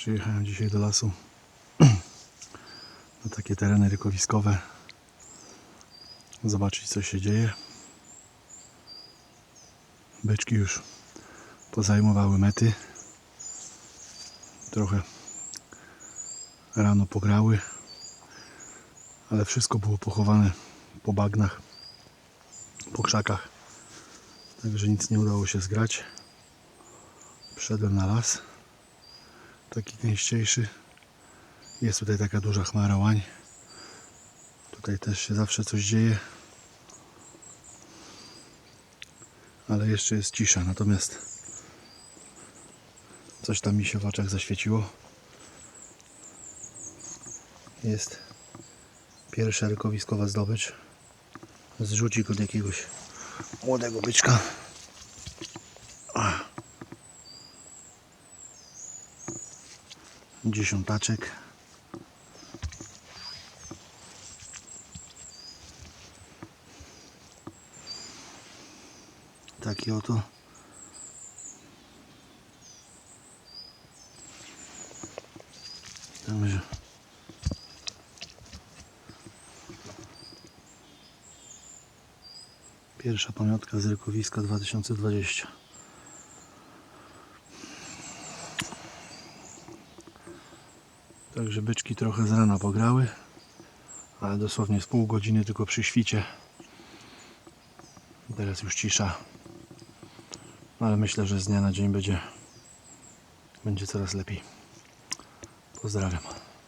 Przyjechałem dzisiaj do lasu na takie tereny rykowiskowe. Zobaczyć co się dzieje. Byczki już pozajmowały mety. Trochę rano pograły, ale wszystko było pochowane po bagnach, po krzakach. Także nic nie udało się zgrać. Wszedłem na las taki gęściejszy. Jest tutaj taka duża chmara łań. Tutaj też się zawsze coś dzieje. Ale jeszcze jest cisza, natomiast coś tam mi się w oczach zaświeciło. Jest pierwsza rykowiskowa zdobycz. Zrzucik od jakiegoś młodego byczka. Dziesiątaczek. Taki oto. Także. Pierwsza pamiątka z Rykowiska 2020. Także byczki trochę z rana pograły, ale dosłownie z pół godziny tylko przy świcie. Teraz już cisza. Ale myślę, że z dnia na dzień będzie, będzie coraz lepiej. Pozdrawiam.